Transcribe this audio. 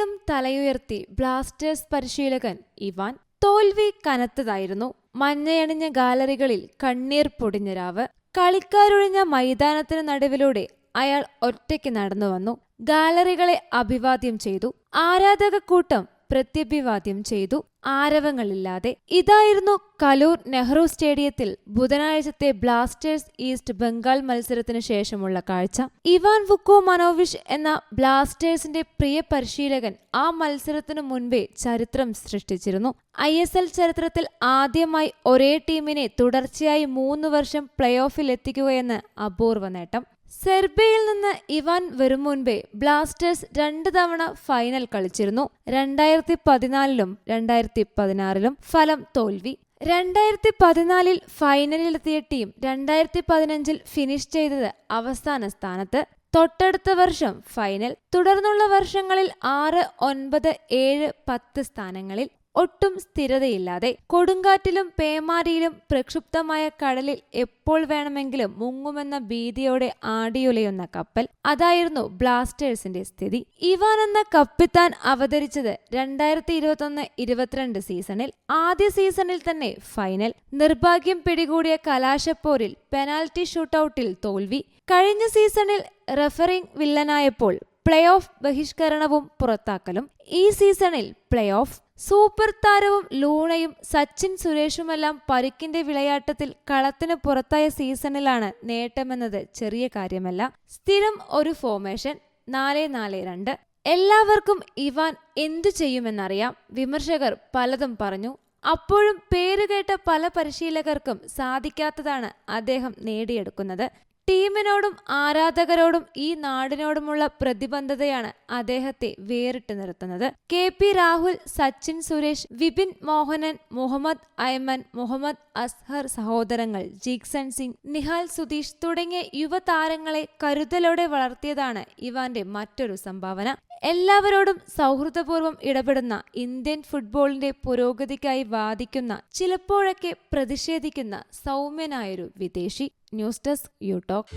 സെർബിയയിലും തലയുയർത്തി ബ്ലാസ്റ്റേഴ്സ് പരിശീലകൻ ഇവാൻ തോൽവി കനത്തതായിരുന്നു. മഞ്ഞയണിഞ്ഞ ഗാലറികളിൽ കണ്ണീർ പൊടിഞ്ഞ രാവ് കളിക്കാരൊഴിഞ്ഞ മൈതാനത്തിന് നടുവിലൂടെ അയാൾ ഒറ്റയ്ക്ക് നടന്നു വന്നു ഗാലറികളെ അഭിവാദ്യം ചെയ്തു. ആരാധക കൂട്ടം പ്രത്യഭിവാദ്യം ചെയ്തു. ആരവങ്ങളില്ലാതെ. ഇതായിരുന്നു കലൂർ നെഹ്റു സ്റ്റേഡിയത്തിൽ ബുധനാഴ്ചത്തെ ബ്ലാസ്റ്റേഴ്സ് ഈസ്റ്റ് ബംഗാൾ മത്സരത്തിന് ശേഷമുള്ള കാഴ്ച. ഇവാൻ വുക്കോ മനോവിഷ് എന്ന ബ്ലാസ്റ്റേഴ്സിന്റെ പ്രിയ പരിശീലകൻ ആ മത്സരത്തിനു മുൻപേ ചരിത്രം സൃഷ്ടിച്ചിരുന്നു. ഐ എസ് എൽ ചരിത്രത്തിൽ ആദ്യമായി ഒരേ ടീമിനെ തുടർച്ചയായി മൂന്ന് വർഷം പ്ലേ ഓഫിൽ എത്തിക്കുകയെന്ന് അപൂർവ നേട്ടം. സെർബിയയിൽ നിന്ന് ഇവാൻ വരും മുൻപേ ബ്ലാസ്റ്റേഴ്സ് രണ്ട് തവണ ഫൈനൽ കളിച്ചിരുന്നു. രണ്ടായിരത്തി പതിനാലിലും രണ്ടായിരത്തി പതിനാറിലും ഫലം തോൽവി. രണ്ടായിരത്തി പതിനാലിൽ ഫൈനലിലെത്തിയ ടീം രണ്ടായിരത്തി പതിനഞ്ചിൽ ഫിനിഷ് ചെയ്തത് അവസാന സ്ഥാനത്ത്. തൊട്ടടുത്ത വർഷം ഫൈനൽ. തുടർന്നുള്ള വർഷങ്ങളിൽ ആറ് ഒൻപത് ഏഴ് പത്ത് സ്ഥാനങ്ങളിൽ. ഒട്ടും സ്ഥിരതയില്ലാതെ കൊടുങ്കാറ്റിലും പേമാരിയിലും പ്രക്ഷുബ്ധമായ കടലിൽ എപ്പോൾ വേണമെങ്കിലും മുങ്ങുമെന്ന ഭീതിയോടെ ആടിയുലയുന്ന കപ്പൽ അതായിരുന്നു ബ്ലാസ്റ്റേഴ്സിന്റെ സ്ഥിതി. ഇവാൻ എന്ന കപ്പിത്താൻ അവതരിച്ചത് രണ്ടായിരത്തി ഇരുപത്തൊന്ന് ഇരുപത്തിരണ്ട് സീസണിൽ. ആദ്യ സീസണിൽ തന്നെ ഫൈനൽ. നിർഭാഗ്യം പിടികൂടിയ കലാശപ്പോരിൽ പെനാൽറ്റി ഷൂട്ടൌട്ടിൽ തോൽവി. കഴിഞ്ഞ സീസണിൽ റെഫറിംഗ് വില്ലനായപ്പോൾ പ്ലേ ഓഫ് ബഹിഷ്കരണവും പുറത്താക്കലും. ഈ സീസണിൽ പ്ലേ ഓഫ് സൂപ്പർ താരവും ലൂണയും സച്ചിൻ സുരേഷുമെല്ലാം പരുക്കിന്റെ വിളയാട്ടത്തിൽ കളത്തിന് പുറത്തായ സീസണിലാണ് നേട്ടമെന്നത് ചെറിയ കാര്യമല്ല. സ്ഥിരം ഒരു ഫോർമേഷൻ നാല് നാല് രണ്ട്. എല്ലാവർക്കും ഇവാൻ എന്തു ചെയ്യുമെന്നറിയാം വിമർശകർ പലതും പറഞ്ഞു. അപ്പോഴും പേരുകേട്ട പല പരിശീലകർക്കും സാധിക്കാത്തതാണ് അദ്ദേഹം നേടിയെടുക്കുന്നത്. ടീമിനോടും ആരാധകരോടും ഈ നാടിനോടുമുള്ള പ്രതിബദ്ധതയാണ് അദ്ദേഹത്തെ വേറിട്ട് നിർത്തുന്നത്. K P Rahul Sachin Suresh Vipin Mohanan Muhammad Ayman Muhammad Azhar സഹോദരങ്ങൾ ജീക്സൺ സിംഗ് നിഹാൽ സുധീഷ് തുടങ്ങിയ യുവതാരങ്ങളെ കരുതലോടെ വളർത്തിയതാണ് ഇവാന്റെ മറ്റൊരു സംഭാവന. എല്ലാവരോടും സൗഹൃദപൂർവം ഇടപെടുന്ന ഇന്ത്യൻ ഫുട്ബോളിന്റെ പുരോഗതിക്കായി വാദിക്കുന്ന ചിലപ്പോഴൊക്കെ പ്രതിഷേധിക്കുന്ന സൗമ്യനായൊരു വിദേശി. News desk you talk.